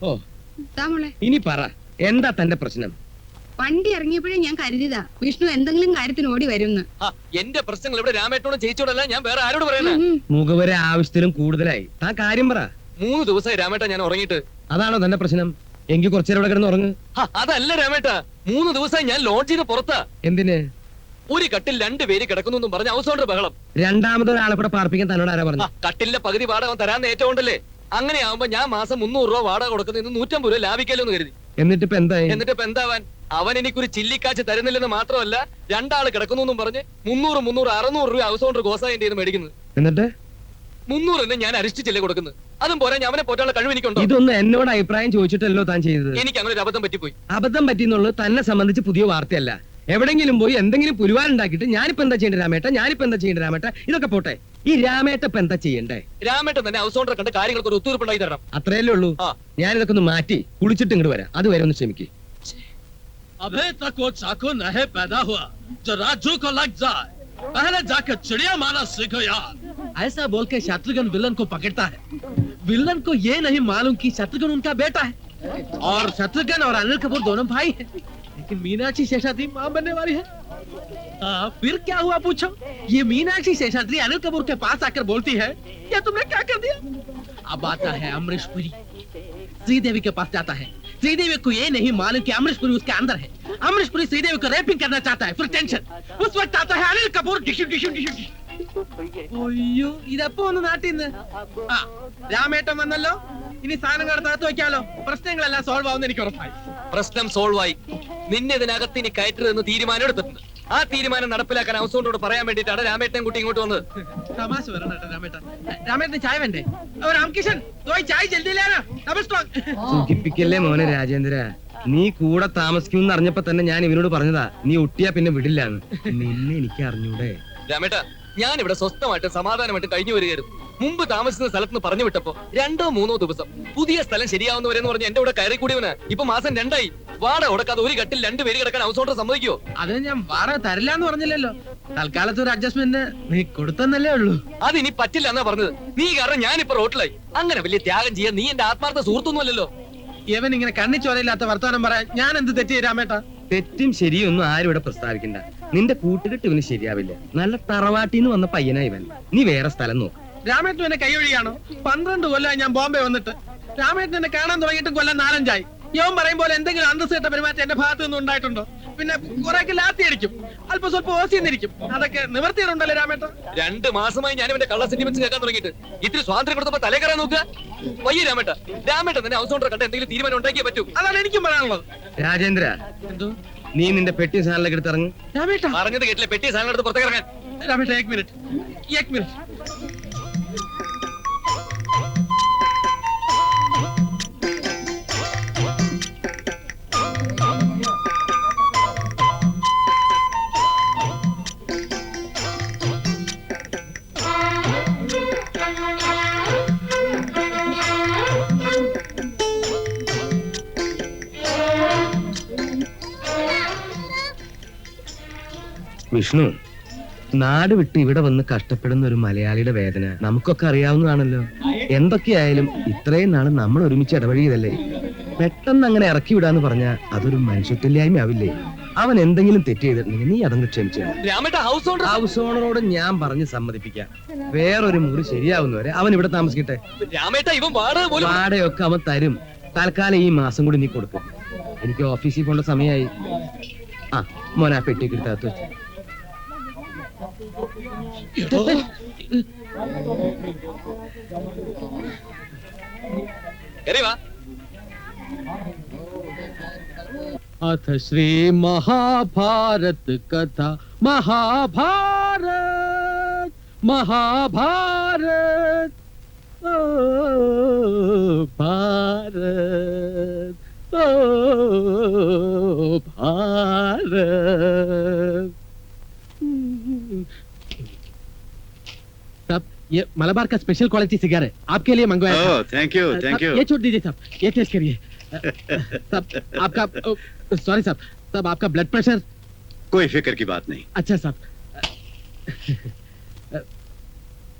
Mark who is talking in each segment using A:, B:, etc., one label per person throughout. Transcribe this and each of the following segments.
A: ഓ. ഇനി പറ എന്താ തന്റെ പ്രശ്നം?
B: വണ്ടി ഇറങ്ങിയപ്പോഴേ ഞാൻ കരുതിയതാ. വിഷ്ണു എന്തെങ്കിലും കാര്യത്തിന് ഓടി വരുമെന്ന്
C: ആ, എന്റെ പ്രശ്നങ്ങൾ ഇവിടെ രാമേട്ടോട് ചേച്ചിയോടല്ല ഞാൻ വേറെ ആരോട് പറയുന്നത്.
A: മുഖവരെ ആവശ്യത്തിലും കൂടുതലായി. ആ കാര്യം പറ.
C: മൂന്ന് ദിവസമായി രാമേട്ട ഞാൻ ഉറങ്ങിയിട്ട്.
A: അതാണോ തന്റെ പ്രശ്നം? എങ്കിൽ കുറച്ചേരം ഇവിടെ കിടന്ന് ഉറങ്ങ്.
C: അതല്ല രാമേട്ട. മൂന്ന് ദിവസമായി ഞാൻ ലോഡ്ജിന് പുറത്താ.
A: എന്തിന്?
C: ഒരു കട്ടിൽ രണ്ട് പേര് കിടക്കുന്നു എന്നും പറഞ്ഞ ഹൗസ് ഓണർ ബഹളം.
A: രണ്ടാമതൊരാളെ കൂടെ പാർപ്പിക്കാൻ തന്നോട് ആരാ പറഞ്ഞു
C: കട്ടിലിന്റെ പകുതി പാടാൻ അവൻ ഏറ്റവും ഏറ്റവുണ്ടല്ലേ അങ്ങനെ ആവുമ്പോ ഞാൻ മാസം മുന്നൂറ് രൂപ വാടക കൊടുക്കുന്നതിന് നൂറ്റമ്പത് രൂപ ലാഭിക്കല്ലോ എന്ന് കരുതി.
A: എന്നിട്ട് ഇപ്പൊ എന്തായി?
C: എന്നിട്ട് ഇപ്പൊ എന്താവാൻ? അവൻ എനിക്കൊരു ചില്ലിക്കാച്ച് തരുന്നില്ലെന്ന് മാത്രമല്ല രണ്ടാൾ കിടക്കുന്നു എന്നും പറഞ്ഞ് മുന്നൂറ് മുന്നൂറ് അറുന്നൂറ് രൂപ ഹൗസ് ഓണർ മേടിക്കുന്നത്.
A: എന്നിട്ട്?
C: മുന്നൂറ് തന്നെ ഞാൻ അരിഷ്ടിച്ചല്ലേ കൊടുക്കുന്നത്. അതും പോരാ ഞാൻ അവനെ പോറ്റാനുള്ള കഴിവ് എനിക്കുണ്ടോ?
A: ഇതൊന്നും എന്നോട് അഭിപ്രായം ചോദിച്ചിട്ടല്ലോ താൻ ചെയ്തത്.
C: എനിക്ക് അങ്ങനെ ഒരു അബദ്ധം പറ്റിപ്പോയി.
A: അബദ്ധം പറ്റിയെന്നുള്ളത് തന്നെ സംബന്ധിച്ച് പുതിയ വാർത്തയല്ല. എവിടെങ്കിലും പോയി എന്തെങ്കിലും പുരുവാനുണ്ടാക്കിയിട്ട് ഞാനിപ്പോ എന്താ ചെയ്യേണ്ട രാമേട്ട? ഞാനിപ്പോ എന്താ ചെയ്യേണ്ട രാമേട്ട? ഇതൊക്കെ പോട്ടെ. ഈ രാമേട്ട ഇപ്പൊ എന്താ ചെയ്യണ്ടേ
C: രാമേട്ടൻ തന്നെ ഹൗസ് ഓണറെ കണ്ട് കാര്യങ്ങൾക്ക് ഒരു ഒത്തുതീർപ്പുണ്ടായി തരണം
A: അത്രയല്ലേ ഉള്ളൂ
C: ആ.
A: ഞാനിതൊക്കെ ഒന്ന് മാറ്റി കുളിച്ചിട്ട് ഇങ്ങോട്ട് വരാം അത് വരെ ഒന്ന് ക്ഷമിക്ക്
D: अभी तक वो चाकू नहीं पैदा हुआ जो राजू को लग जाए पहले जाकर चिड़िया मारना सीखो यार ऐसा बोल के शत्रुघ्न विलन को पकड़ता है विलन को ये नहीं मालूम कि शत्रुघ्न उनका बेटा है और शत्रुघ्न और अनिल कपूर दोनों भाई हैं लेकिन मीनाक्षी शेषाद्री मां बनने वाली है आ, फिर क्या हुआ पूछो ये मीनाक्षी शेषाद्री अनिल कपूर के पास आकर बोलती है ये तुमने क्या कर दिया अब आता है अमरीश पुरी श्रीदेवी के पास जाता है श्रीदेवी को ये नहीं मालूम कि अमरीश पुरी उसके अंदर है अमरीश पुरी श्रीदेवी को रेपिंग करना चाहता है फिर टेंशन उस वक्त आता है अनिल कपूर डिशु डिशु डिशु डिशु അയ്യോ ഇതപ്പോ ഒന്ന് നാട്ടിന്ന് ആ രാമേട്ടൻ വന്നല്ലോ ഇനി സാധനങ്ങൾ അടുത്തകത്ത് വെക്കാലോ പ്രശ്നങ്ങളെല്ലാം സോൾവ് ആവുന്ന എനിക്ക് ഉറപ്പായി
C: പ്രശ്നം സോൾവ് ആയി നിന്നെ ഇതിനകത്ത് ഇനി കയറ്റരുതെന്ന് തീരുമാനം എടുത്തിട്ടുണ്ട് ആ തീരുമാനം നടപ്പിലാക്കാൻ ഹൗസ് ഓണറോട് പറയാൻ വേണ്ടിയിട്ടാണ് രാമേട്ടൻ കുട്ടി ഇങ്ങോട്ട് വന്നത്.
D: തമാശ വരണം കേട്ടോ രാമേട്ടൻ രാമേട്ടന് ചായ വേണ്ടേ? ഓ രാമകിഷൻ ദോയ് ചായ ജൽദി
A: സുഖിപ്പിക്കല്ലേ മോനെ രാജേന്ദ്ര? നീ കൂടെ താമസിക്കും അറിഞ്ഞപ്പോ തന്നെ ഞാൻ ഇവനോട് പറഞ്ഞതാ നീ ഒട്ടിയാ പിന്നെ വിടില്ലാന്ന്. നിന്നെ എനിക്ക് അറിഞ്ഞൂടെ?
C: രാമേട്ട ഞാൻ ഇവിടെ സ്വസ്ഥമായിട്ട് സമാധാനമായിട്ട് കഴിഞ്ഞു വരികയായിരുന്നു. മുമ്പ് താമസിക്കുന്ന സ്ഥലത്ത് നിന്ന് പറഞ്ഞു വിട്ടപ്പോ രണ്ടോ മൂന്നോ ദിവസം പുതിയ സ്ഥലം ശരിയാവുന്നവരെന്ന് പറഞ്ഞ് എന്റെ കൂടെ കയറി കൂടിയവന് ഇപ്പൊ മാസം രണ്ടായി. വാടക കൊടുക്കാതെ ഒരു കട്ടിൽ രണ്ട് പേര് കിടക്കാൻ ഹൗസ് ഓണർ സമ്മതിക്കോ
D: അതിന് ഞാൻ വാടക തരില്ല എന്ന് പറഞ്ഞില്ലല്ലോ. തൽക്കാലത്ത് ഒരു അഡ്ജസ്റ്റ്മെന്റ് നീ കൊടുത്തെന്നല്ലേ ഉള്ളൂ.
C: അതിനി പറ്റില്ല എന്നാ പറഞ്ഞത്. നീ കാരണം ഞാനിപ്പോ റോട്ടിലായി. അങ്ങനെ വലിയ ത്യാഗം ചെയ്യാൻ നീ എന്റെ ആത്മാർത്ഥ സുഹൃത്തൊന്നുമല്ലല്ലോ.
D: ഇവൻ ഇങ്ങനെ കണ്ണിച്ചോരയില്ലാത്ത വർത്തമാനം പറയാൻ ഞാൻ എന്ത് തെറ്റ് ചെയ്യും
A: തെറ്റും ശരിയും ഒന്നും ആരും ഇവിടെ പ്രസ്താവിക്കണ്ട. നിന്റെ കൂട്ടുകെട്ട് ഇവന് ശരിയാവില്ല. നല്ല തറവാട്ടിന്ന് വന്ന പയ്യനാ ഇവൻ. നീ വേറെ സ്ഥലം നോക്ക്.
D: രാമേട്ടൻ എന്നെ കൈയൊഴിയാണോ പന്ത്രണ്ട് കൊല്ലം ഞാൻ ബോംബെ വന്നിട്ട്. രാമേട്ടൻ എന്നെ കാണാൻ തുടങ്ങിയിട്ട് കൊല്ലം നാലഞ്ചായി. യവൻ പോലെ എന്തെങ്കിലും അന്തസ്സേറ്റ പെരുമാറ്റം എന്റെ ഭാഗത്ത് നിന്ന് ഉണ്ടായിട്ടുണ്ടോ? പിന്നെ കുറെയൊക്കെ ലാത്തി അടിക്കും. അല്പം സ്വല്പം ഓസിന്നിരിക്കും അതൊക്കെ നിവർത്തിയിട്ടുണ്ടല്ലോ രാമേട്ട
C: രണ്ട് മാസമായി ഞാൻ ഇവന്റെ കള്ള സെന്റിമെന്റ്സ് കേൾക്കാൻ തുടങ്ങിയിട്ട്. ഇത്തിരി സ്വാതന്ത്ര്യം കൊടുത്തപ്പോ തലേ കയറാൻ നോക്കുക. വയ്യ രാമേട്ട. രാമേട്ട തന്നെ ഹൗസ് ഓണർ കണ്ട എന്തെങ്കിലും തീരുമാനം ഉണ്ടാക്കിയേ പറ്റൂ.
D: അതാണ് എനിക്കും പറയാനുള്ളത്.
A: രാജേന്ദ്ര
D: എന്തോ?
A: നീ നിന്റെ പെട്ടി സാധനത്തിലേക്ക് എടുത്ത് ഇറങ്ങ്
D: രാമേട്ട.
C: പറഞ്ഞത് കേട്ടില്ല? പെട്ടി സാധനം എടുത്ത് പുറത്തേക്ക് ഇറങ്ങാൻ.
D: രാമേട്ട ഏക് മിനിറ്റ് ഏക് മിനിറ്റ്
A: വിഷ്ണു നാട് വിട്ട് ഇവിടെ വന്ന് കഷ്ടപ്പെടുന്ന ഒരു മലയാളിയുടെ വേദന നമുക്കൊക്കെ അറിയാവുന്നതാണല്ലോ. എന്തൊക്കെയായാലും ഇത്രയും നാളും നമ്മൾ ഒരുമിച്ച് ഇടപഴകിയതല്ലേ? പെട്ടെന്ന് അങ്ങനെ ഇറക്കി വിടാന്ന് പറഞ്ഞാൽ അതൊരു മനുഷ്യത്വല്ലായ്മ ആവില്ലേ അവൻ എന്തെങ്കിലും തെറ്റ് ചെയ്തിട്ടുണ്ടെങ്കിൽ നീ അതങ്ങ് ക്ഷമിച്ചു.
C: ഹൗസ്
A: ഓണറോട് ഞാൻ പറഞ്ഞ് സമ്മതിപ്പിക്കാം. വേറൊരു മുറി ശരിയാവുന്നവരെ അവൻ ഇവിടെ താമസിക്കട്ടെ. വാടകയൊക്കെ അവൻ തരും. തൽക്കാലം ഈ മാസം കൂടി നീ കൊടുക്കും. എനിക്ക് ഓഫീസിൽ പോകേണ്ട സമയമായി. ആ മോനാ പെട്ടിക്ക് എടുത്തകത്ത്
C: 내려와
D: अथ श्री महाभारत कथा महाभारत महाभारत ओ भारत ओ भारत ये मलबार का स्पेशल क्वालिटी सिगार है। आपके लिए मंगवाया था।
E: Oh thank you thank you
D: ये छोड़ दीजिए साहब ये टेस्ट करिए। साहब आपका सॉरी साहब साहब आपका ब्लड प्रेशर
E: कोई फ़िक्र की बात नहीं।
D: अच्छा साहब।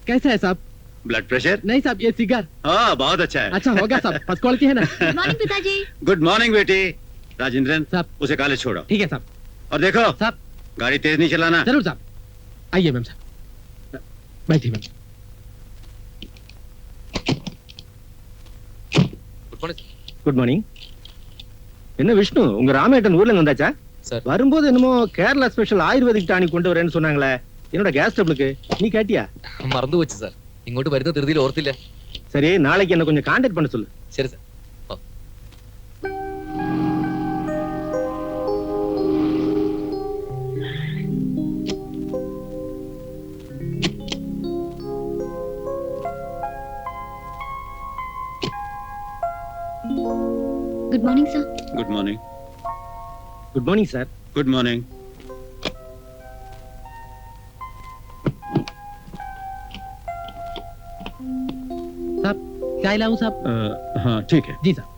D: कैसा है साहब?
E: ब्लड प्रेशर
D: नहीं साहब ये सिगार
E: हाँ बहुत अच्छा है।
D: अच्छा होगा साहब फ़र्स्ट क्वालिटी है ना?
B: मॉर्निंग पिताजी।
E: गुड मॉर्निंग बेटी। राजेंद्रन
D: साहब।
E: उसे कॉलेज छोड़ो।
D: ठीक है साहब।
E: और देखो
D: साहब।
E: गाड़ी तेज नहीं चलाना।
D: ज़रूर साहब। आइए मैम साहब। बैठिए मैम।
C: குட் மார்னிங்
A: என்ன விஷ்ணு உங்க ராமேட்டன் ஊர்ல வந்தாச்சா?
C: சார்.
A: வரும்போது என்னமோ கேரளா ஸ்பெஷல் ஆயுர்வேதிக் டானிக் கொண்டு வரேன்னு சொன்னாங்களே. என்னோட கேஸ் டபுளுக்கு நீ கேட்டியா?
C: மறந்து போச்சு சார். இங்கோட்டு வருது திருதியில் ஓர்த்தில்ல
A: சரி நாளைக்கு என்ன கொஞ்சம் கான்டாக்ட் பண்ண சொல்லு.
C: சரி sir.
B: Good morning sir
E: good morning
A: good morning sir
E: good morning
D: साहब चाय लाऊं साहब
E: हाँ ठीक है।
D: जी साहब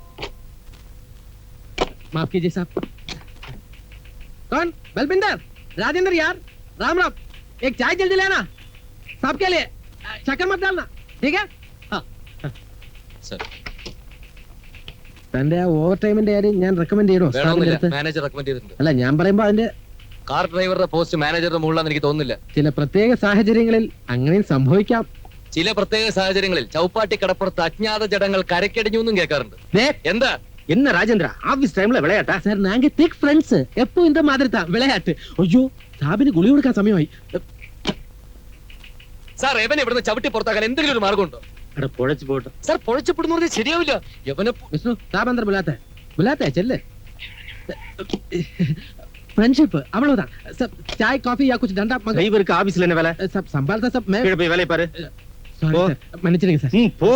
D: माफ़ कीजिए साहब कौन? बलबिंदर। राजेंद्र यार। राम राम। एक चाय जल्दी लेना। साहब के लिए। चक्कर मत डालना। ठीक है। हाँ।,
C: हाँ। सर।
D: തന്റെ ഓവർ ടൈമിന്റെ കാര്യം ഞാൻ റെക്കമെൻഡ് ചെയ്യണോ സ്റ്റാഫിന്റെ
C: വേണമെന്നില്ല
D: അടുത്ത്
C: മാനേജർ റെക്കമെൻഡ് ചെയ്തിട്ടുണ്ട്
D: അല്ല ഞാൻ പറയുമ്പോ അതിന്റെ
C: കാർ ഡ്രൈവറുടെ പോസ്റ്റ് മാനേജറുടെ മുകളിലാന്ന് എനിക്ക് തോന്നുന്നില്ല
D: ചില പ്രത്യേക സാഹചര്യങ്ങളിൽ അങ്ങനെയും സംഭവിക്കാം
C: ചില പ്രത്യേക സാഹചര്യങ്ങളിൽ ചൗപ്പാട്ടി കടപ്പുറത്ത് അജ്ഞാത ജഡങ്ങൾ കരക്കടിഞ്ഞു എന്നും കേൾക്കാറുണ്ട്
D: ദേ,
C: എന്താ
A: என்ன ராஜேந்திரா ஆபீஸ் டைம்ல விளையாட்டா
D: സാർ നാങ്ക തിക് ഫ്രണ്ട്സ് എപ്പോ இந்த மாதிரி தான் വിളയാട്ട് അയ്യോ സാബിന് ഗുളി കൊടുക്കാൻ സമയമായി
C: സാർ എവനെ ഇവിടുന്ന് ചവിട്ടി പുറത്താക്കാൻ എന്തെങ്കിലും ഒരു മാർഗമുണ്ടോ
A: அட பொழைச்சு போட்டோம்
C: സാർ പൊഴച്ചപ്പെടുന്ന പറഞ്ഞാൽ ശരിയാവില്ല യവനെ
D: വിഷ്ണു സാബ് അന്തർ ബുലാത്തെ ബുലാത്തെ ചെല്ല് फ्रेंडशिप அவ்வளவுதான் सब चाय कॉफी या कुछ डंडा मंगा
A: டிரைவருக்கு ஆபீஸ்ல என்ன வேலை
D: सब संभालता सब मैं
A: கீழே போய் வேலையை பாரு
D: सॉरी
A: ओ।
D: सर மன்னிச்சிடுங்க சார்
A: ம் போ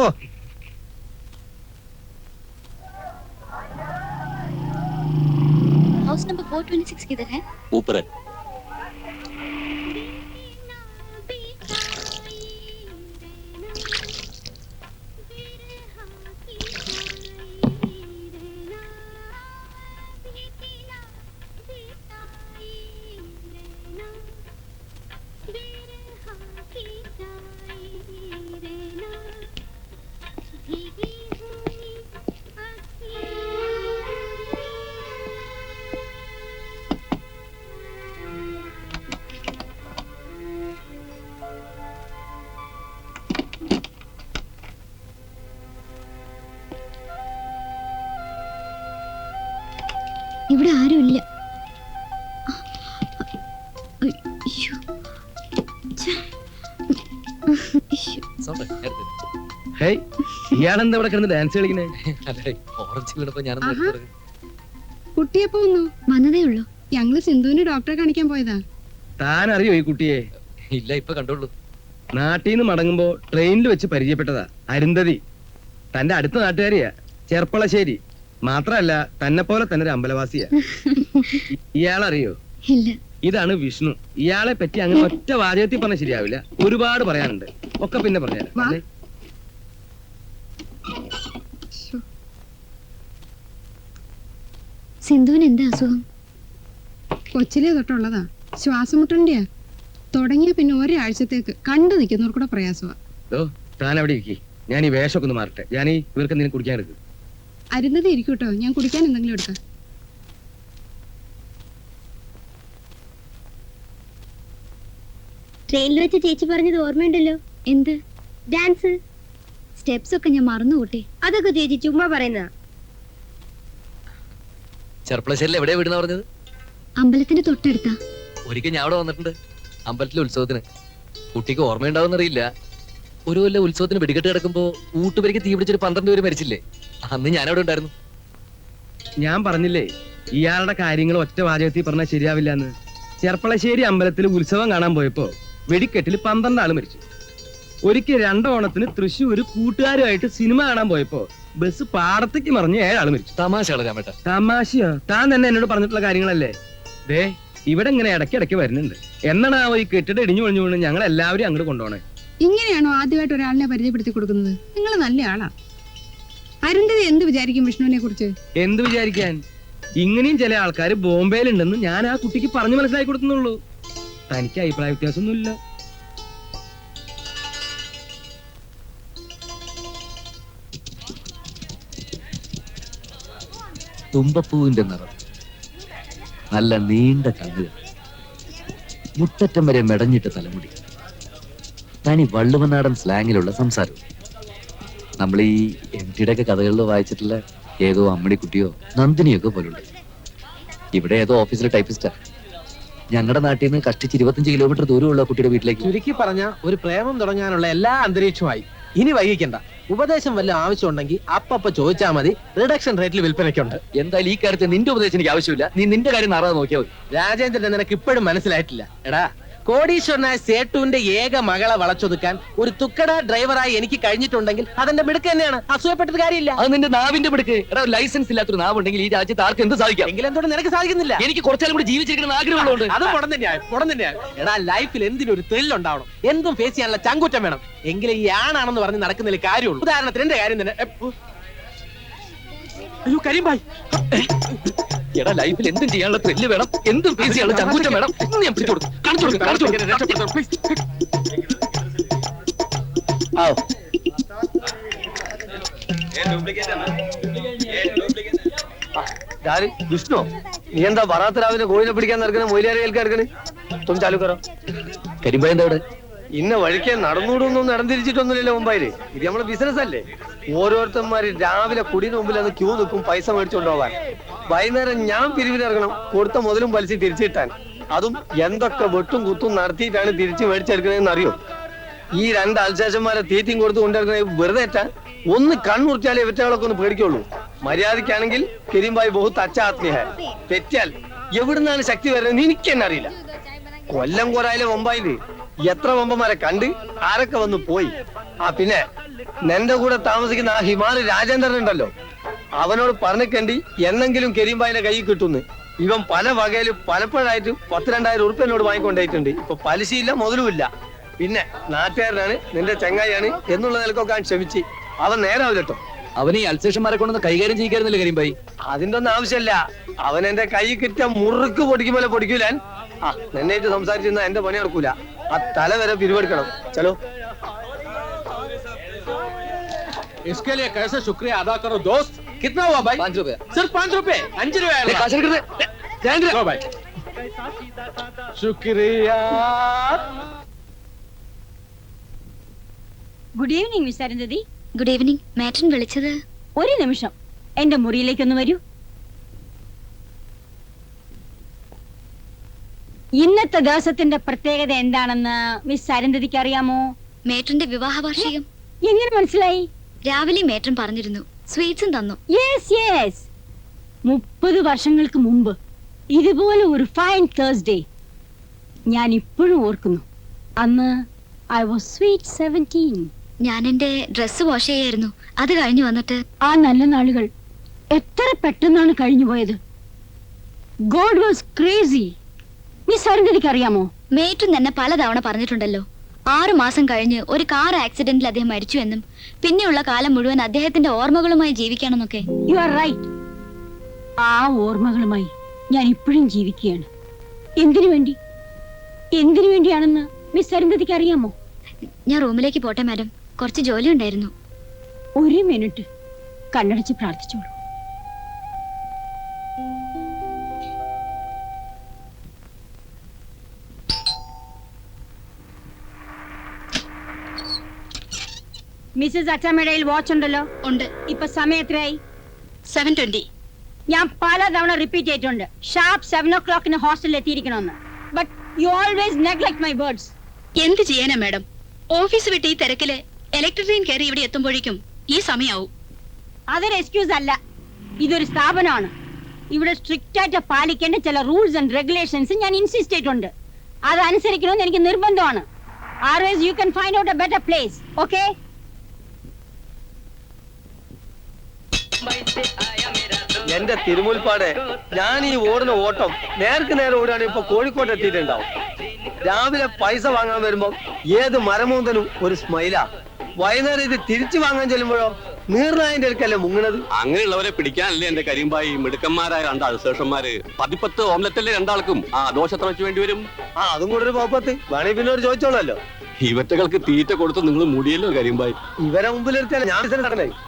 F: हाउस नंबर 426 किधर है
C: ഊപ്പറൻ
F: ഇവിടെ
A: ഹേയ് ഇയാളെന്താ ഇവിടെ കിടന്ന് ഡാൻസ് കളിക്കണേ
C: ഓറഞ്ച്
B: ആഹാ. കുട്ടിയെപ്പോ വന്നു?
F: വന്നതേ ഉള്ളൂ.
B: ഞങ്ങൾ സിന്ധുവിന് ഡോക്ടറെ കാണിക്കാൻ പോയതാ.
A: താൻ അറിയോ ഈ കുട്ടിയെ?
C: ഇല്ല ഇപ്പൊ കണ്ടോളൂ
A: നാട്ടിൽ നിന്ന് മടങ്ങുമ്പോ ട്രെയിനിൽ വെച്ച് പരിചയപ്പെട്ടതാ അരുന്ധതി. തന്റെ അടുത്ത നാട്ടുകാരിയാ ചെർപ്പളശ്ശേരി. മാത്രല്ല തന്നെ പോലെ തന്നെ ഒരു അമ്പലവാസിയാ. ഇയാളറിയോ?
F: ഇല്ല.
A: ഇതാണ് വിഷ്ണു. ഇയാളെ പറ്റി അങ്ങനെ ഒറ്റ വാചകത്തിൽ പറഞ്ഞ ശരിയാവില്ല. ഒരുപാട് പറയാനുണ്ട്. ഒക്കെ പിന്നെ?
B: ശ്ശോ.
F: സിന്ധുവിന് എന്താ അസുഖം?
B: കൊച്ചിലെ തൊട്ടുള്ളതാ. ശ്വാസം മുട്ടണ്ടിയാ തുടങ്ങിയ പിന്നെ ഒരാഴ്ചത്തേക്ക് കണ്ടു നിൽക്കുന്നവർക്കൂടെ പ്രയാസമാ.
A: താൻ അവിടെ ഇരിക്കി. ഞാൻ ഈ വേഷമൊക്കെ ഒന്ന് മാറട്ടെ. ഞാൻ ഈ ഇവർക്ക് എന്തെങ്കിലും കുടിക്കാൻ എടുക്കും.
B: അരുന്നതേ ഇരിക്കൂട്ടോ ഞാൻ കുടിക്കാൻ എന്തെങ്കിലും എടുക്കാം.
F: ട്രെയിനിൽ വെച്ച് ചേച്ചി പറഞ്ഞത് ഓർമ്മയുണ്ടല്ലോ. എന്ത്? ഡാൻസ്. സ്റ്റെപ്സ് ഒക്കെ ഞാൻ മറന്നു കൂട്ടെ അതൊക്കെ ചേച്ചി ചുമ്മാ പറയുന്ന
C: ചെർപ്പളശ്ശേരിൽ എവിടെയാ വീടുന്ന പറഞ്ഞത്?
F: അമ്പലത്തിന്റെ തൊട്ടടുത്താ.
C: ഒരിക്കൽ ഞാൻ അവിടെ വന്നിട്ടുണ്ട്. അമ്പലത്തിലെ ഉത്സവത്തിന്. കുട്ടിക്ക് ഓർമ്മയുണ്ടാവുന്നറിയില്ല ഒരു കൊല്ലം ഉത്സവത്തിന് വെടിക്കെട്ട് കിടക്കുമ്പോ ഊട്ടുപരിക്ക് തീ പിടിച്ചൊരു പന്ത്രണ്ട് പേര് മരിച്ചില്ലേ? അന്ന് ഞാൻ അവിടെ ഉണ്ടായിരുന്നു.
A: ഞാൻ പറഞ്ഞില്ലേ ഇയാളുടെ കാര്യങ്ങൾ ഒറ്റ വാചകത്തിൽ പറഞ്ഞാൽ ശരിയാവില്ല എന്ന്. ചെർപ്പളശ്ശേരി അമ്പലത്തിൽ ഉത്സവം കാണാൻ പോയപ്പോ വെടിക്കെട്ടിൽ പന്ത്രണ്ട് ആൾ മരിച്ചു. ഒരിക്കൽ രണ്ടോണത്തിന് തൃശ്ശൂർ കൂട്ടുകാരുമായിട്ട് സിനിമ കാണാൻ പോയപ്പോ ബസ് പാടത്തേക്ക് മറിഞ്ഞ് ഏഴാൾ മരിച്ചു.
C: തമാശ രാമേട്ട.
A: തമാശയോ? താൻ തന്നെ എന്നോട് പറഞ്ഞിട്ടുള്ള കാര്യങ്ങളല്ലേ? ദേ ഇവിടെ ഇങ്ങനെ ഇടയ്ക്ക് ഇടയ്ക്ക് വരുന്നുണ്ട് എന്നാണാവോ ഈ കെട്ടിടം ഇടിഞ്ഞു പൊളിഞ്ഞു വീണ് ഞങ്ങൾ എല്ലാവരും അങ്ങോട്ട് കൊണ്ടുപോണേ?
B: ഇങ്ങനെയാണോ ആദ്യമായിട്ട് ഒരാളിനെ പരിചയപ്പെടുത്തി കൊടുക്കുന്നത്? നിങ്ങൾ നല്ല ആളാ. അരുന്ധതി എന്ത് വിചാരിക്കും വിഷ്ണുവിനെ കുറിച്ച്?
A: എന്ത് വിചാരിക്കാൻ? ഇങ്ങനെയും ചില ആൾക്കാർ ബോംബെയിലുണ്ടെന്ന് ഞാൻ ആ കുട്ടിക്ക് പറഞ്ഞു മനസ്സിലാക്കി കൊടുക്കുന്നുള്ളൂ. തനിക്ക് അഭിപ്രായ വ്യത്യാസമൊന്നുമില്ല.
C: തുമ്പപ്പൂവിന്റെ നിറം. നല്ല നീണ്ട കണ്ണുകൾ മുട്ടറ്റം വരെ മെടഞ്ഞിട്ട് തലമുടി. തനി വള്ളുവനാടൻ സ്ലാങ്ങിലുള്ള സംസാരം. നമ്മൾ ഈ എം ടിയുടെ ഒക്കെ കഥകളിൽ വായിച്ചിട്ടുള്ള ഏതോ അമ്മിണിക്കുട്ടിയോ നന്ദിനിയൊക്കെ പോലുണ്ട്. ഇവിടെ ഏതോ ഓഫീസിലെ ടൈപ്പിസ്റ്റാ ഞങ്ങളുടെ നാട്ടിൽ നിന്ന് കഷ്ടിച്ച് ഇരുപത്തഞ്ച് കിലോമീറ്റർ ദൂരമുള്ള കുട്ടിയുടെ വീട്ടിലേക്ക്.
D: ചുരുക്കി പറഞ്ഞ ഒരു പ്രേമം തുടങ്ങാനുള്ള എല്ലാ അന്തരീക്ഷമായി ഇനി വൈകിക്കണ്ട. ഉപദേശം വല്ല ആവശ്യമുണ്ടെങ്കിൽ അപ്പപ്പ ചോദിച്ചാൽ മതി. റിഡക്ഷൻ റേറ്റിൽ വിൽപ്പനയ്ക്കുണ്ട്.
C: എന്തായാലും ഈ കാര്യത്തിൽ നിന്റെ ഉപദേശം എനിക്ക് ആവശ്യമില്ല. നീ നിന്റെ കാര്യം നാറാതെ നോക്കിയാൽ മതി.
D: രാജേന്ദ്രൻ നിനക്ക് ഇപ്പോഴും മനസ്സിലായിട്ടില്ല. എടാ കോടീശ്വരനായ സേട്ടുവിന്റെ ഏക മകളെ വളച്ചൊതുക്കാൻ ഒരു തുക്കട ഡ്രൈവറായി എനിക്ക് കഴിഞ്ഞിട്ടുണ്ടെങ്കിൽ അതെന്റെ മിടുക്ക് തന്നെയാണ്. അസൂയപ്പെട്ടത് കാര്യമില്ല.
C: അത് നിന്റെ നാവിന്റെ മിടുക്ക്. എടാ ലൈസൻസ് ഇല്ലാത്തൊരു നാവുണ്ടെങ്കിൽ ഈ രാജ്യത്ത് ആർക്ക് എന്ത് സാധിക്കാം?
D: എങ്കിലും എന്തുകൊണ്ട് നിനക്ക് സാധിക്കുന്നില്ല?
C: എനിക്ക് കുറച്ചാലും കൂടി ജീവിച്ചിരിക്കണം ആഗ്രഹമുള്ളതുകൊണ്ട്.
D: അത് മുടൻ തന്നെയാണ് മുടൻ തന്നെയാണ് എടാ ലൈഫിൽ എന്തിനും ഒരു ഉണ്ടാവണം. എന്തും ഫേസ് ചെയ്യാനുള്ള ചങ്കുറ്റം വേണം. എങ്കിലും ഈ ആണാണെന്ന് പറഞ്ഞ് നടക്കുന്നതിൽ കാര്യമുള്ളൂ. ഉദാഹരണത്തിന് എന്റെ കാര്യം തന്നെ അയ്യോ കരീം കരീംഭായ്
C: എടാ ലൈഫിൽ എന്തും ചെയ്യാനുള്ള ത്രില്ല് വേണം. എന്തും ഫേസ് ചെയ്യാനുള്ള ചങ്കൂറ്റം വേണം. ഇന്ന് ഞാൻ പിടിച്ചു കൊടുക്കും. കാണിച്ചു കൊടുക്കും കാണിച്ചു കൊടുക്കും. ആവോ.
G: വിഷ്ണു നീ എന്താ വറാത്ത രാവിലെ കോഴിനെ പിടിക്കാൻ നടക്കുന്നത് മൊയിലേറെ കേൾക്കാൻ നടക്കണേ തും ചാലു കറോ
C: കരിമ്പായ എന്താ ഇവിടെ?
G: ഇന്ന വഴിക്ക് നടന്നൂടൊന്നും നടന്നിരിച്ചിട്ടൊന്നുമില്ലല്ലോ മുംബൈയിൽ. ഇത് നമ്മളെ ബിസിനസ് അല്ലേ? ഓരോരുത്തന്മാര് രാവിലെ കുടിന് മുമ്പിൽ അന്ന് ക്യൂ നിൽക്കും പൈസ മേടിച്ചുകൊണ്ട് പോകാൻ വൈകുന്നേരം ഞാൻ പിരിവിനിറങ്ങണം കൊടുത്ത മുതലും പലിശ തിരിച്ചിട്ടാൻ. അതും എന്തൊക്കെ വെട്ടും കുത്തും നടത്തിയിട്ടാണ് തിരിച്ചു മേടിച്ചെടുക്കുന്നതെന്ന് അറിയോ ഈ രണ്ട് അൽശേഷന്മാരെ തീറ്റയും കൊടുത്ത് കൊണ്ടിരിക്കുന്ന വെറുതെ ഏറ്റാൻ ഒന്ന് കണ്ണുറിച്ചാലേ ഇവറ്റകളൊക്കെ ഒന്ന് പേടിക്കുള്ളൂ. മര്യാദക്കാണെങ്കിൽ കരീംബായി ബഹുത്ത് അച്ഛ ആത്മീയ തെറ്റാൽ എവിടുന്നാണ് ശക്തി വരുന്നത്? എനിക്ക് തന്നെ അറിയില്ല. കൊല്ലം കോരായാലും മുംബൈയിൽ. എത്ര വമ്പന്മാരെ കണ്ട് ആരൊക്കെ വന്ന് പോയി? ആ പിന്നെ നിന്റെ കൂടെ താമസിക്കുന്ന ആ ഹിമാലയ രാജേന്ദ്രൻ ഉണ്ടല്ലോ അവനോട് പറഞ്ഞിക്കണ്ടി എന്നെങ്കിലും കരീംബായിന്റെ കൈ കിട്ടുന്നു. ഇവൻ പല വകയിലും പലപ്പോഴായിട്ട് പത്ത് രണ്ടായിരം ഉറുപ്പ് എന്നോട് വാങ്ങിക്കൊണ്ടായിട്ടുണ്ട്. ഇപ്പൊ പലിശയില്ല മുതലുമില്ല. പിന്നെ നാട്ടുകാരനാണ് നിന്റെ ചങ്ങായിയാണ് എന്നുള്ള നിലക്കൊക്കെ അവൻ ക്ഷമിച്ച്. അവൻ നേരാവില്ലട്ടോ അവൻ
C: അവന് ഈ അൽസേഷന്മാരെ കൊണ്ടൊന്ന് കൈകാര്യം ചെയ്യിക്കായിരുന്നില്ല കരിമ്പായി.
G: അതിന്റെ ഒന്നും ആവശ്യമല്ല. അവൻ എന്റെ കൈ കിട്ടിയ മുറുക്ക് പൊടിക്കുമ്പോൾ പൊടിക്കൂലാൻ. ആ നിന്നായിട്ട് സംസാരിച്ചിരുന്ന എന്റെ പണി നടക്കൂല. ആ തല വരെ പിരിവെടുക്കണം ചലോ
D: इसके लिए कैसे शुक्रिया अदा करो दोस्त कितना हुआ भाई
C: പാഞ്ച് രൂപ
D: सिर्फ पाँच रुपए അഞ്ച് രൂപ लो भाई शुक्रिया
H: good evening miss Arundhati
F: good evening മാറ്റൻ വിളിച്ചത്
H: ഒരു നിമിഷം എന്റെ മുറിയിലേക്കൊന്ന് വരൂ ഇന്നത്തെ ദിവസത്തിന്റെ പ്രത്യേകത എന്താണെന്ന് മിസ് അരുന്ധതിക്ക് അറിയാമോ?
F: മേട്ടന്റെ വിവാഹ വാർഷികം
H: എങ്ങനെ മനസ്സിലായി?
F: രാവിലെ മേട്ടൻ പറഞ്ഞിരുന്നു. സ്വീറ്റ്സും തന്നു.
H: യെസ് യെസ് മുപ്പത് വർഷങ്ങൾക്ക് മുമ്പ് ഇതുപോലെ ഒരു ഫൈൻ തേഴ്സ്ഡേ ഞാൻ ഇപ്പോഴും ഓർക്കുന്നു. അന്ന് ഐ വാസ് സ്വീറ്റ് സെവന്റീൻ
F: ഞാൻ എന്റെ ഡ്രസ്സ് വാഷ് ചെയ്യായിരുന്നു. അത് കഴിഞ്ഞു വന്നിട്ട്
H: ആ നല്ല നാളുകൾ എത്ര പെട്ടെന്നാണ് കഴിഞ്ഞു പോയത്. ഗോഡ് വാസ് ക്രേസി അരുന്ധതിക്ക് അറിയാമോ?
F: മേറ്റും തന്നെ പലതവണ പറഞ്ഞിട്ടുണ്ടല്ലോ. ആറു മാസം കഴിഞ്ഞ് ഒരു കാർ ആക്സിഡന്റിൽ അദ്ദേഹം മരിച്ചു എന്നും പിന്നെയുള്ള കാലം മുഴുവൻ അദ്ദേഹത്തിന്റെ ഓർമ്മകളുമായി ജീവിക്കണമെന്നൊക്കെ.
H: യു ആർ റൈറ്റ് ആ ഓർമ്മകളുമായി ഞാൻ ഇപ്പോഴും ജീവിക്കുകയാണ്. എന്തിനു വേണ്ടി? എന്തിനു വേണ്ടിയാണെന്ന് മിസ് അരുന്ധതിക്ക് അറിയാമോ?
F: ഞാൻ റൂമിലേക്ക് പോട്ടെ മാഡം. കുറച്ച് ജോലി ഉണ്ടായിരുന്നു.
H: ഒരു മിനിറ്റ്. കണ്ണടച്ച് പ്രാർത്ഥിച്ചോളൂ. മിസ്സസ് അച്ചമ്മയുടെ വാച്ച് ഉണ്ടല്ലോ?
F: ഉണ്ട്.
H: ഇപ്പൊ സമയം എത്രയായി?
F: സെവൻ ട്വന്റി
H: ഞാൻ പലതവണ റിപ്പീറ്റ് ചെയ്തിട്ടുണ്ട്. ഷാർപ്പ് സെവൻ ഓ ക്ലോക്കിന് ഹോസ്റ്റലിൽ എത്തിയിരിക്കണമെന്ന്. But you always neglect my words
F: എന്ത് ചെയ്യാനാ മാഡം? ഓഫീസ് വിട്ട് ഈ തിരക്കിൽ ഇലക്ട്രിക് ട്രെയിൻ കയറി ഇവിടെ എത്തുമ്പോഴേക്കും ഈ സമയാവും.
H: അതൊരു എക്സ്ക്യൂസ് അല്ല. ഇതൊരു സ്ഥാപനമാണ്. ഇവിടെ സ്ട്രിക്റ്റ് ആയിട്ട് പാലിക്കേണ്ട ചില റൂൾസ് ആൻഡ് റെഗുലേഷൻസ് ഞാൻ ഇൻസിസ്റ്റ് ചെയ്തിട്ടുണ്ട്. അതനുസരിക്കണമെന്ന് എനിക്ക് നിർബന്ധമാണ്. Always you can find out a better place okay
G: എന്റെ തിരുമുൽപ്പാടെ ഞാൻ ഈ ഓടുന്ന ഓട്ടം നേർക്ക് നേരെ ഓടുകയാണെങ്കിൽ ഇപ്പൊ കോഴിക്കോട്ട് എത്തിയിട്ടുണ്ടാവും. രാവിലെ പൈസ വാങ്ങാൻ വരുമ്പോ ഏത് മരമൂന്തനും ഒരു സ്മൈലാ വൈകുന്നേരം ഇത് തിരിച്ചു വാങ്ങാൻ ചെല്ലുമ്പോഴോ നീർനായന്റെ അടുക്കല്ലേ മുങ്ങണത്?
E: അങ്ങനെയുള്ളവരെ പിടിക്കാനല്ലേ എന്റെ കരിമ്പായി മിടുക്കന്മാരായ രണ്ടാൾ ശേഷന്മാര് പതിപ്പത്ത് ഓംലറ്റല്ലേ രണ്ടാൾക്കും. ആ ദോശ വെച്ച് വേണ്ടി വരും?
G: ആ അതും കൂടെ ഒരു പോപ്പത്ത് വേണേ പിന്നെ ഒരു ചോദിച്ചോളല്ലോ.
E: ഇവറ്റകൾക്ക് തീറ്റ കൊടുത്ത് നിങ്ങൾ മുടിയല്ലോ കരിമ്പായി.
G: ഇവരെ മുമ്പിൽ ഞാൻ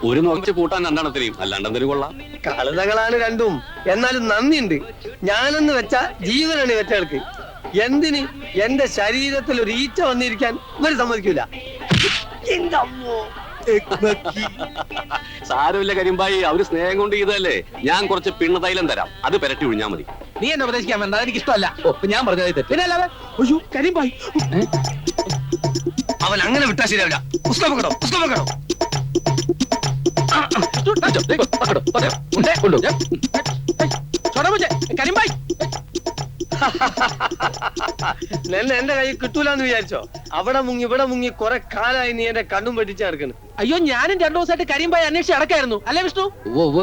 E: ഒരു നോക്കിച്ച് കൂട്ടാൻ രണ്ടെണ്ണത്തിനെയും അല്ലാണ്ടെന്തിനും കൊള്ളാം.
G: കളുതകളാണ് രണ്ടും. എന്നാലും നന്ദിയുണ്ട്. ഞാനെന്ന് വെച്ച ജീവനാണ് ഇവറ്റകൾക്ക്. എന്തിന് എന്റെ ശരീരത്തിൽ ഒരു ഈച്ച വന്നിരിക്കാൻ ഇവർ സമ്മതിക്കൂല.
E: സാരമില്ല കരിമ്പായി. അവർ സ്നേഹം കൊണ്ട് ചെയ്തതല്ലേ? ഞാൻ കുറച്ച് പിണ്ണ തൈലം തരാം. അത് പെരട്ടി ഒഴിഞ്ഞാ മതി.
D: നീ എന്നെ ഉപദേശിക്കാൻ വേണ്ട എനിക്ക് ഇഷ്ടമല്ല
C: ഞാൻ പറഞ്ഞത് തെറ്റ്.
D: പിന്നെ അല്ലാതെ? കരിമ്പായി.
G: അവൻ അങ്ങനെ വിട്ടാ ശരിയാവില്ല. പുസ്തകം വെക്കണോ പുസ്തകം വെക്കണോ നെല്ല് എന്റെ കൈ കിട്ടൂലെന്ന് വിചാരിച്ചോ? അവിടെ മുങ്ങി ഇവിടെ മുങ്ങി കുറെ കാലായി നീ എന്റെ കണ്ണും പറ്റിച്ച് നടക്കുന്നു
D: അയ്യോ ഞാനും രണ്ടു ദിവസമായിട്ട് കരിമ്പായി അന്വേഷിച്ച് അടക്കായിരുന്നു അല്ലേ വിഷ്ണു.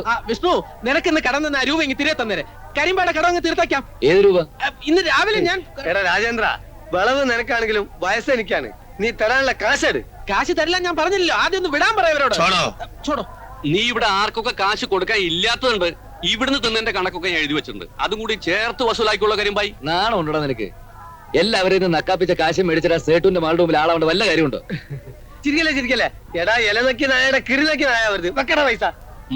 D: ആ, വിഷ്ണു നിനക്ക് ഇന്ന് കടം തന്ന ആ രൂപ ഇങ്ങ് തിരികെ തന്നേരെ. കരിമ്പായുടെ കടം അങ്ങ് തീർത്തേക്കാം.
C: ഏത് രൂപ?
D: ഇന്ന് രാവിലെ ഞാൻ
G: എടാ രാജേന്ദ്ര വിളവ് നിനക്കാണെങ്കിലും വയസ്സ് എനിക്കാണ്. നീ തരാനുള്ള കാശ്
D: കാശ് തരില്ല ഞാൻ പറഞ്ഞില്ലല്ലോ. ആദ്യം ഒന്ന് വിടാൻ പറയവരോട് ചോടോ.
E: നീ ഇവിടെ ആർക്കൊക്കെ കാശ് കൊടുക്കാൻ ഇല്ലാത്തതുണ്ട് ഇവിടുന്ന് തിന്നതിന്റെ കണക്കൊക്കെ ഞാൻ എഴുതി വെച്ചിട്ടുണ്ട്. അതും കൂടി ചേർത്ത് വസൂലാക്കിയുള്ള കാര്യം പായി.
C: നാണം ഉണ്ടോ നിനക്ക്? എല്ലാവരും ഇന്ന് നക്കാപ്പിച്ച കാശ് മേടിച്ചിട്ട് സേട്ടുന്റെ മാളുടെ മുമ്പിൽ ആളാവേണ്ട വല്ല കാര്യമുണ്ടോ?
G: ചിരിക്കല്ലേ ചിരിക്കല്ലേ? എടാ ഇലനക്കി നായയുടെ കിരിനക്കി നായ വരുത്. വെക്കട പൈസ.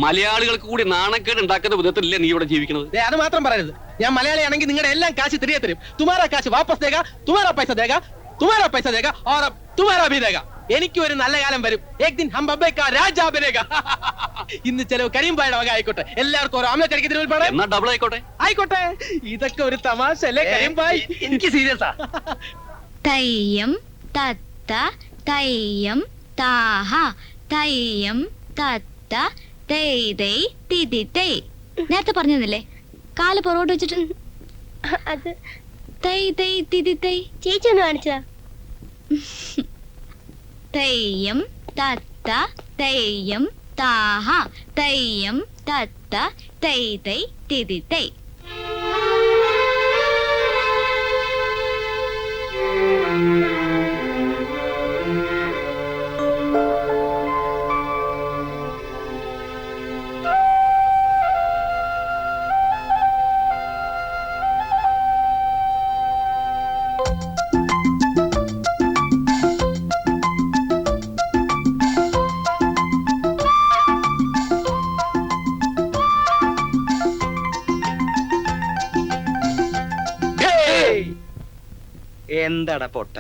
E: മലയാളികൾക്ക് കൂടി നാണക്കേട് ഉണ്ടാക്കുന്ന വിധത്തിലല്ലേ നീ ഇവിടെ ജീവിക്കുന്നത്?
D: ദേ, അത് മാത്രം പറയരുത്. ഞാൻ മലയാളിയാണെങ്കിൽ നിങ്ങളുടെ എല്ലാം കാശ് തിരികെ തരും. തുമാരാ കാശ് വാപ്പസ് തേക തുമാരാ പൈസ ദേഗ തുമാരാ പൈസ ദേഗ और अब തുമാരാ ഭീ ദേഗ എനിക്ക് ഒരു നല്ല കാലം വരും ഏക് ദിൻ ഹം ബബ്ബെ കാ രാജാ ബനേഗ ഇന്ന് ചെലവ് കരിമ്പായുടെ വക ആയിക്കോട്ടെ എല്ലാവർക്കും ഒരു ഓംലെറ്റ് അടിക്കുന്ന ഉൾപ്പെടെ
E: എന്നാ ഡബിൾ ആയിക്കോട്ടെ
D: ആയിക്കോട്ടെ ഇതൊക്കെ ഒരു തമാശ അല്ലേ കരിമ്പായി
G: എനിക്ക് സീരിയസാ
F: തയ്യം തത്ത തയ്യം താഹ തയ്യം തത്ത തേയ് തേയ് തിതി തേയ് നേരത്തെ പറഞ്ഞതല്ലേ കാല് പുറകോട്ട് വെച്ചിട്ട്
I: അത്
F: തേയ് തേയ് തിതി തേയ്
I: ചേച്ചി ഒന്ന് കാണിച്ചതാ
F: തെയ്യം തത്ത തെയ്യം താഹ തെയ്യം തത്ത തെയ് തെയ് തിതി തെയ്
G: എന്താടാ പൊട്ട?